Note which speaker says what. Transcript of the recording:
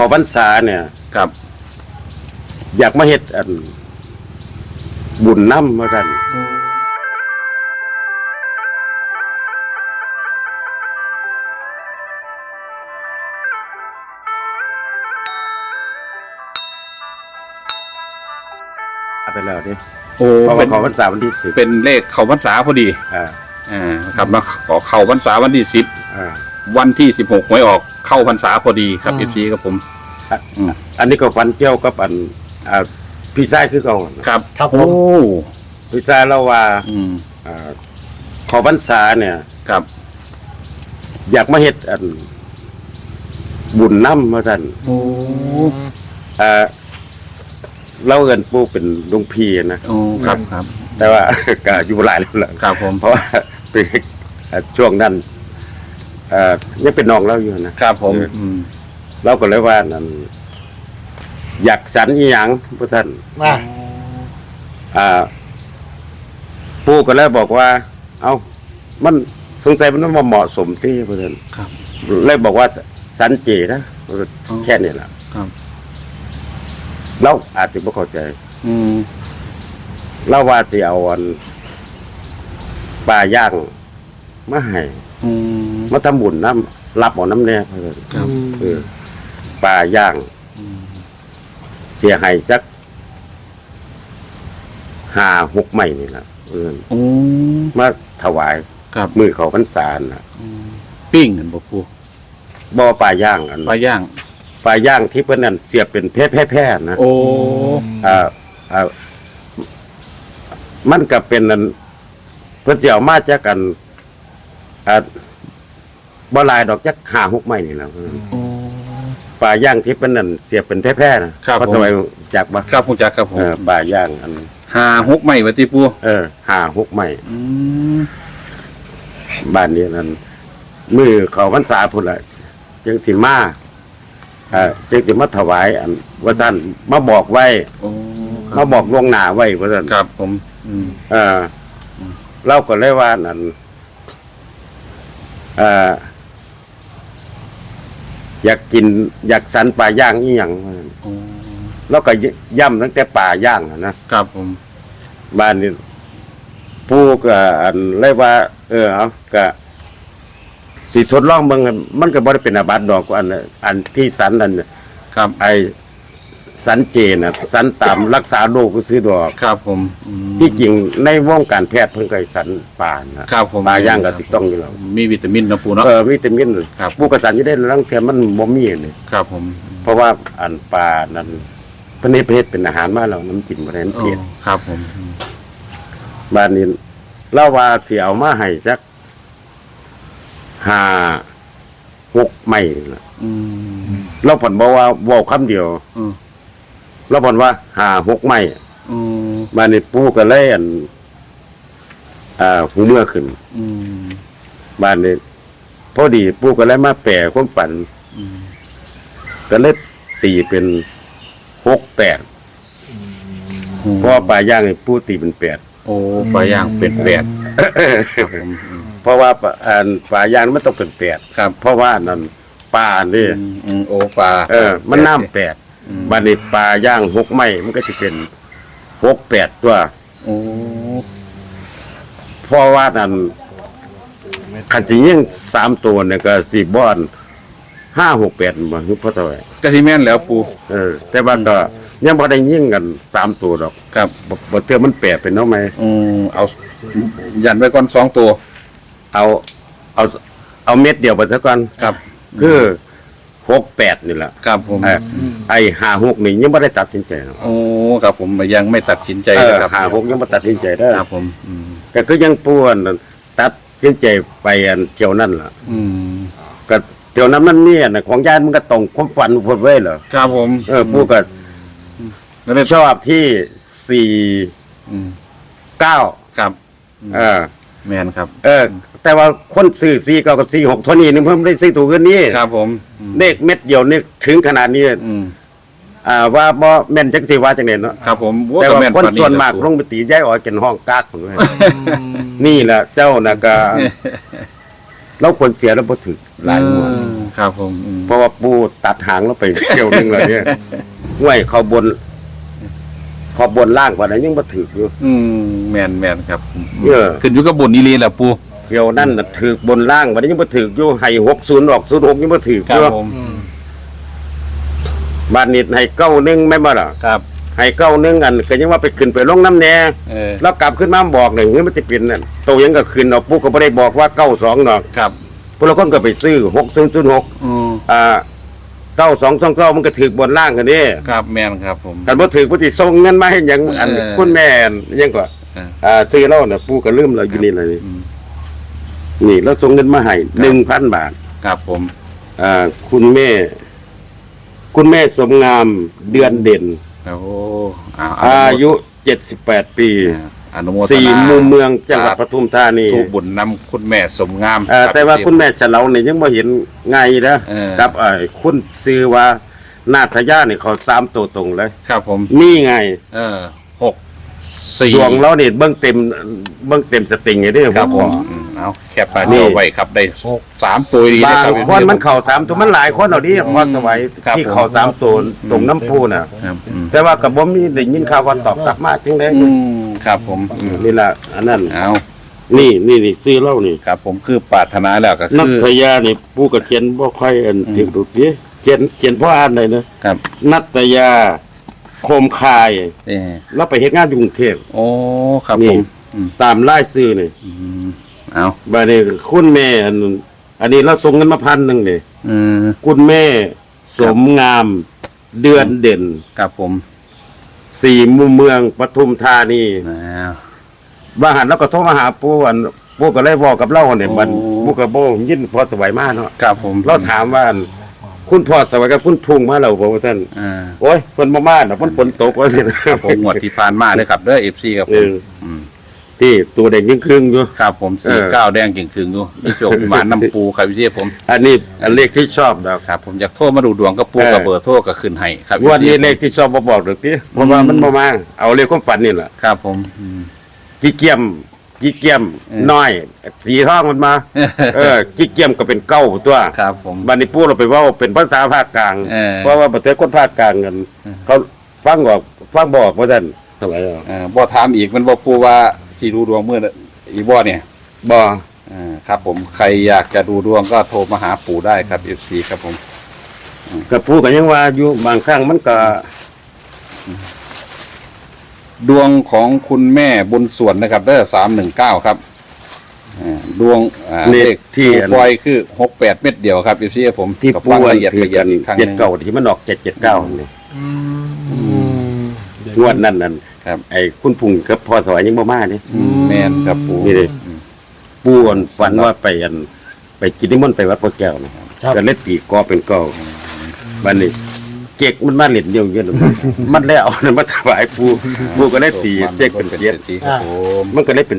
Speaker 1: ขอพรรษาเนี่ย
Speaker 2: ครับ
Speaker 1: อยากมาเฮ็ดอัน บุญน้ำมากัน ไปแล้วดิ
Speaker 2: โอ้
Speaker 1: เพราะ
Speaker 2: เป็
Speaker 1: ว่านขอพรรษาวันที่สิบ
Speaker 2: เป็นเลขเข้าพรรษาพอดี
Speaker 1: อ่า
Speaker 2: อ่าครับมาขอเข้าพรรษาวันที่สิบ
Speaker 1: อ่า
Speaker 2: วันที่สิบหกหวยออก เข้าพรรษาพอดีครับเอฟซีครับผม
Speaker 1: อันนี้ก็ฟันเจียวกับอันอ่าพี่ชายคือเขา
Speaker 2: ครับ
Speaker 3: ครับผ
Speaker 2: โอ้
Speaker 3: ม
Speaker 1: พี่ชายเราว่า
Speaker 2: อืม
Speaker 1: อ่าขอพรรษาเนี่ย
Speaker 2: ครับ
Speaker 1: อยากมาเฮ็ดอัน บุญน้ำมาสั่น
Speaker 2: โอ้
Speaker 1: อ่าเราเอินปู่เป็นหลุงพี่นะ
Speaker 2: โอ้ครับครับ
Speaker 1: แต่ว่า ก็อยู่หลายแล้วล่ะ
Speaker 2: ครับผม
Speaker 1: เพราะว่าเป็นอ่าช่วงนั้น เอ่อยังเป็นน้องเราอยู่นะครับ
Speaker 2: ผม
Speaker 1: เออ
Speaker 2: อืม
Speaker 1: เราก็เลยว่านั่นอยากสันอีหยังพระท่าน
Speaker 3: มา
Speaker 1: อ่าปู่ก็เลยบอกว่า เอามันสงสัยมันมาเหมาะสมที่พระท่าน
Speaker 2: ครับ
Speaker 1: เลยบอกว่าสันเจนะแค่นี้แหละ
Speaker 2: ครับ
Speaker 1: เราอาจจะไม่เข้าใจ
Speaker 2: อืม
Speaker 1: เราว่าสิเอาอันปลาย่างมาให้
Speaker 2: อืม
Speaker 1: มาทำบุญน้ำรับเอาน้ำแน่เพื่อน
Speaker 2: ครับ
Speaker 1: เออปลาย่างเสียหายจักหาหกใหม่นี่แหละเออ
Speaker 2: โอ้
Speaker 1: มาถวาย
Speaker 2: ครับ
Speaker 1: มือเขาพรรษานะ
Speaker 2: ปิ้งกันบ่ปู
Speaker 1: บ่อปลาย่างอัน
Speaker 2: ปลาย่าง
Speaker 1: ปลาย่างที่เพิ่นนั่นเสียบเป็นแพร่แพร่ๆนะ
Speaker 2: โอ้
Speaker 1: อ่าอ่ามันก็เป็นอันเพิ่นสิเอามาจากกันอ่า บ่หลายดอกจักหาหกใหม่นี่แหละ
Speaker 2: โอ้
Speaker 1: ปลาย่างที่เป็นนั่นเสียบเป็นแพร่ๆนะครับเพราะ
Speaker 2: ผม
Speaker 1: ทำไมจากบ่
Speaker 2: ครับผมจักครับผม
Speaker 1: เออปลาย่างอัน
Speaker 2: หาหกใหม่วัติปู
Speaker 1: เออหาหกใหม่
Speaker 2: อืม
Speaker 1: บ้านนี้นั่นมือเขาพรรษาพุ่นละจึงสิมาเอ่อจึงสิมาถวาย อันว่าซั่นมาบอกไว้
Speaker 2: โอ้ค
Speaker 1: มา
Speaker 2: รับ
Speaker 1: บอกล่วงหน้าไว้ว่าซั่น
Speaker 2: ครับผมอืม
Speaker 1: เออเราก็เลยว่านั่นเอ่อ อยากกินอยากสันปลาย่างอีหยังว่าซั่น
Speaker 2: โอ้
Speaker 1: เราก็ย่ำตั้งแต่ปลาย่างอะนะครับ
Speaker 2: ผม
Speaker 1: บ้านนี้ผู้ก็อันเลยว่า เออเอาก็ที่ทดลองเบิ่งอะมันก็บ่ได้เป็นอาบัติดอกอันน่ะอันที่สันนั่นน่ะ
Speaker 2: ครับ
Speaker 1: ไอ้ สันเจน่ะสันตามรักษาโรคก็ซื้อดอก
Speaker 2: ครับผมอืม
Speaker 1: ที่จริงในวงการแพทย์เพิ่นก็ให้สันปลานะครับ
Speaker 2: ผม
Speaker 1: ปลาย่างก็ถูกต้องอยู่แล้ว
Speaker 2: มีวิตามินนะปูเนาะ
Speaker 1: เออวิตามิน
Speaker 2: ครับ
Speaker 1: ผู้กระสันอยู่ได้ลังเทียมันบ่มีนี่
Speaker 2: ครับผม
Speaker 1: เพราะว่าอันปลานั้นเพิ่นเฮ็ดประเภทเป็นอาหารมาแล้วน้ำกินบ่ได้มัน
Speaker 2: โอ้
Speaker 1: เผ็ด
Speaker 2: ครับผมอืม
Speaker 1: บ้านนี้เล่าว่าสิเอามาให้จักห้าหกไม่ล่ะ
Speaker 2: อืม
Speaker 1: เราผ่อนบอกว่าเว้าคำเดียว
Speaker 2: อืม
Speaker 1: เราผ่อนว่าห้าหกไม่
Speaker 2: อืม
Speaker 1: บ้านนี้ปู่ก็เลยอันอ่าหูเมื่อขึ้น
Speaker 2: อืม
Speaker 1: บ้านนี้พอดีปู่ก็เลยมาแปลความฝัน
Speaker 2: อืม
Speaker 1: ก็เลยตีเป็นหกแปดเพราะว่าปลาย่างนี่ปู่ตีเป็นแปด
Speaker 2: โอ้ปลาย่างเป็นแปดครับผมอืม
Speaker 1: เพราะว่าปลาอันปลาย่างมันต้องเป็นแปด
Speaker 2: ครับ
Speaker 1: เพราะว่านั่นปลานี่
Speaker 2: อืมอืมโอ้ปลา
Speaker 1: เออ มันน้ำแปด
Speaker 2: อืม
Speaker 1: บันนี้ปลาย่างหกไม้มันก็จะเป็นหกแปดตัว
Speaker 2: โอ้
Speaker 1: เพราะว่านั่นขันจะยิ่งสามตัวเนี่ยก็สี่บอนห้าหกแปดมันคือพ่อเท่าไหร่
Speaker 2: กะทิแม่นแล้วปู
Speaker 1: เออ แต่ว่าก็ยังพอได้ยิ่งกันสามตัวดอก
Speaker 2: ครับ
Speaker 1: บ่บ่เทื่อมันแปดเป็นเนาะไหม
Speaker 2: อืมเอายันไว้ก่อนสองตัว
Speaker 1: เอาเอาเอาเม็ดเดียวไปซะก่อน
Speaker 2: ครับ
Speaker 1: คือ หกแปดนี่แหละ
Speaker 2: ครับผม
Speaker 1: เออไอ้ห้าหกนี่ยังไม่ได้ตัดสินใจเนาะ
Speaker 2: โอ้ ครับผมยังไม่ตัดสินใจ
Speaker 1: เออ
Speaker 2: นะครับ
Speaker 1: ห้าหกยังไม่ตัดสินใจได้อ
Speaker 2: ครับผม อืม
Speaker 1: ก็คือยังป้วนตัดสินใจไปอันเที่ยวนั่นล่ะ
Speaker 2: อืม
Speaker 1: ก็เที่ยวนั้นมันเนี่ยนะของญาติมันก็ตรงความฝันพดไว้เหรอ
Speaker 2: ครับผม
Speaker 1: เออปู่ก็
Speaker 2: แล้วได้
Speaker 1: ชอบที่สี่
Speaker 2: อืม
Speaker 1: เก้า
Speaker 2: ครับ
Speaker 1: เออ
Speaker 2: แมนครับ
Speaker 1: เออ แต่ว่าคนซื้อสี่เก้ากับสี่หกเท่านี้นี่เพิ่มได้ซื้อถูกกันนี้
Speaker 2: ครับผมอืม
Speaker 1: เลขเม็ดเดียวนี่ถึงขนาดนี้
Speaker 2: อืม
Speaker 1: อ่าว่าบ่แม่นจังสิว่าจังได๋เนาะ
Speaker 2: ครับผมโอ้
Speaker 1: แต่
Speaker 2: ก็
Speaker 1: ว่า
Speaker 2: แม่น
Speaker 1: คน
Speaker 2: ป
Speaker 1: ส่วนมากะ
Speaker 2: ปู่
Speaker 1: ลงไปตีย้ายออกกันห้องกากพุ่นเว้ยนี่แหละเจ้าน่ะก็เราควรเสียแล้วบ่ถึกหลายงวด
Speaker 2: เออครับผมอืม
Speaker 1: เพราะว่าปูตัดหางเราไปเที่ยวหนึงแล้วเนี่ยห้วยเขาบนเขาบนล่างกว่านั้นยังบ่ถึกอยู่
Speaker 2: อืมแมนแมนครับ
Speaker 1: เออ
Speaker 2: ขึ้นอยู่กับบนนี่เลยแหละปู
Speaker 1: เที่ยวนั่นน่ะถึกบนล่างวันนี้ยังบ่ถึกอยู่ให้60ออก06ยังบ่ถึก
Speaker 2: ครั
Speaker 1: อบยู่
Speaker 2: ผม
Speaker 1: บ้านนี้ให้เก้าหนึงแม่นบ่ล่ะ
Speaker 2: ครับ
Speaker 1: ให้เก้าหนึงอันก็ยังว่าไปขึ้นไปลงน้ำแน่
Speaker 2: เออ
Speaker 1: แล้วกลับขึ้นมาบอกหนึ่งนี่มันจะเป็นนั่นโตยังก็ขึ้นเนาะปุ๊กก็ไม่ได้บอกว่าเก้าสองเนาะ
Speaker 2: ครับ
Speaker 1: พวกเราคนก็ไปซื้อหกศูนย์ศูนย์หก
Speaker 2: อืม
Speaker 1: อ่า เก้าสองสองเก้ามันก็ถือบนล่างกันนี่
Speaker 2: ครับแมนครับผม
Speaker 1: กันบ่ถือปฏิส่งเงินมาให้หยังอัน
Speaker 2: เออ
Speaker 1: คุณแม่อันยังก็
Speaker 2: เออ
Speaker 1: อ่าซื้อเราเนี่ยปู่ก็ลืมเราอยู่นี่เลย
Speaker 2: อืม
Speaker 1: นี่เราส่งเงินมาให้หนึ่งพันบาท
Speaker 2: ครับผม
Speaker 1: อ่าคุณแม่ คุณแม่สมงามเดือนเด่น
Speaker 2: โอ้เอา
Speaker 1: อายุเจ็ดสิบแปดปี
Speaker 2: อนุโมทนา
Speaker 1: สี่มุมเมืองจังหวัดปทุมธานี
Speaker 2: ถูกบุญนำคุณแม่สมงาม
Speaker 1: เอ่อ
Speaker 2: รับ
Speaker 1: แต่ว่าคุณแม่เฉลาเนี่ยยังบ่เห็นไงนะ
Speaker 2: เออ
Speaker 1: กับเอ่อคุณซื้อว่านาทยาเนี่ยเขาสามตัวตรงเลย
Speaker 2: ครับผม
Speaker 1: นี่ไง
Speaker 2: เออหกสี่
Speaker 1: ดวงเราเนี่ยเบื้องเต็มเบื้องเต็มสติงไงเด้อ
Speaker 2: ครับผม
Speaker 1: พ่อ
Speaker 2: อืมเอาแคปไป
Speaker 1: นี่
Speaker 2: นี่ไว้ครับได้สามตัวดี
Speaker 1: บา
Speaker 2: นะ
Speaker 1: ง
Speaker 2: ครับ
Speaker 1: คนมันเข่าสามตัวมันหลายคนเอาดิพอสวัย
Speaker 2: ครับ
Speaker 1: ที่เข่าสามตัวตรงน้ำพุน่ะ
Speaker 2: ครับอืม
Speaker 1: แต่ว่ากับบ่มีได้ยินข่าวว่าตอบกลับมาจังได๋
Speaker 2: อืม ครับผมอืม
Speaker 1: นี่ล่ะอันนั้น
Speaker 2: เอา
Speaker 1: นี่นี่นี่ซื้อเล่านี่
Speaker 2: ครับผมคือปรารถนาแล้วก็
Speaker 1: นั
Speaker 2: คือ
Speaker 1: ทยานี่ผู้ก็เขียนบ่ค่อยอันถึงดูดิเขียนเขียนพ่ออ่านได้นะครับนัตยาโคมคาย
Speaker 2: เออ
Speaker 1: เราไปเฮ็ดงานอยู่กรุงเทพ
Speaker 2: โอ้ครับ
Speaker 1: นี่
Speaker 2: ผมอืม
Speaker 1: ตามรายซื้อนี่
Speaker 2: อืมเอา
Speaker 1: บัดนี้คุณแม่อันอันนี้เราส่งเงินมาพันหนึงนี่
Speaker 2: อืม
Speaker 1: คุณแม่ สมงาม เดือนเด่น
Speaker 2: ครับผม
Speaker 1: สี่มุมเมืองปทุมธานี
Speaker 2: เอา
Speaker 1: บางหันเราก็โทรมาหาปู่อันปู่ก็เลยบอกกับเราเนี่ยมัน
Speaker 2: โอ้
Speaker 1: ปู่ก็บ่ยินพอสบายมากเนาะ
Speaker 2: ครับผม
Speaker 1: เราถามว่าอันคุณพ่อสบายกับคุณทุ่งมาแล้วบอกว่าท่าน
Speaker 2: อ่า
Speaker 1: โอ้ยเพิ่นบ่มาเนาะเพิ่นฝนตกว่าสินะครับ
Speaker 2: ผมงวดที่ผ่านมาเลยครับเด้อเอฟซีครับผ
Speaker 1: เอ
Speaker 2: ม
Speaker 1: อ
Speaker 2: ม
Speaker 1: ที่ตัวเด็กยิ่งครึ่งอยู่
Speaker 2: ครับผม
Speaker 1: เอ
Speaker 2: สี่
Speaker 1: อ
Speaker 2: เก้าแดงกิ่งคืงอยู่นี่โจกหวานน้ำปูครับพี่เจ้ผม
Speaker 1: อันนี้อันเลขที่ชอบดอก
Speaker 2: ครับ ผมอยากโทรมาดูดวงกับปู
Speaker 1: เออ
Speaker 2: กับเบอร์โทรก็ขึ้นให้ครับ
Speaker 1: งวันนี้
Speaker 2: พี่
Speaker 1: เลขที่ชอบบ่บอกดอกติเพราะว่ามันบ่มาเอาเลขความฝันนี่ล่ะ
Speaker 2: ครับผมอืม
Speaker 1: จิเกียมจิเกียม
Speaker 2: เออ
Speaker 1: น้อย สีทองมันมา เออจิเกียมก็เป็นเก้าตัว
Speaker 2: ครับผม
Speaker 1: บัดนี้ปู่เราไปเว้าเป็นภาษาภาคกลาง
Speaker 2: เออ
Speaker 1: เพราะว่าประเทศคนภาคกลางกัน เขาฟังออกฟังบอกว่าท่านสมัยเอา
Speaker 2: เออบ่ถามอีกมันบ่ปูว่า สิดูดวงเมื่ออีบ่เนี่ย
Speaker 1: บ่
Speaker 2: เออครับ ผมใครอยากจะดูดวงก็โทรมาหาปู่ได้ครับ FC ครับผม
Speaker 1: กับผู้กันยังว่าอยู่บางครั้งมันก็
Speaker 2: ดวงของคุณแม่บุญส่วนนะครับเด้อ319ครับเออดวงอ่า
Speaker 1: เล
Speaker 2: เล
Speaker 1: ข
Speaker 2: ข
Speaker 1: ที่
Speaker 2: ที่ปล่อยคือ68เม็ดเดียวครับ FC ครับผม
Speaker 1: ที่
Speaker 2: ก็
Speaker 1: ผู้
Speaker 2: ฟัง
Speaker 1: อัน
Speaker 2: ละเอียด
Speaker 1: ถือ
Speaker 2: ละเอีย
Speaker 1: กั
Speaker 2: ด
Speaker 1: น
Speaker 2: อีกครั้งห
Speaker 1: เจ็ด
Speaker 2: นึง
Speaker 1: เก้าที่มันออกเจ็ดเจ็ดเก้านี่งวดนั้นนั่น
Speaker 2: ครับ
Speaker 1: ไอ้คุณพุ่งกับพ่อสวัยยังบ่มานี่
Speaker 2: อืมแม่นครับปู่
Speaker 1: นี่เลยปู่อ่อนฝันว่าไปอัน ไปกินนิมนต์ไปวัดพระแก้วนะก็เล็ดตีกอเป็นเก้าบัดนี้เจ๊กมันมาเล่นเดียวเยอะเลยมันแล้วเอามันมาถวายปู่ปู่ก็เลยตีเจ๊กเป็นเจ็ด
Speaker 2: สีครับผม
Speaker 1: มันก็เลยเป็น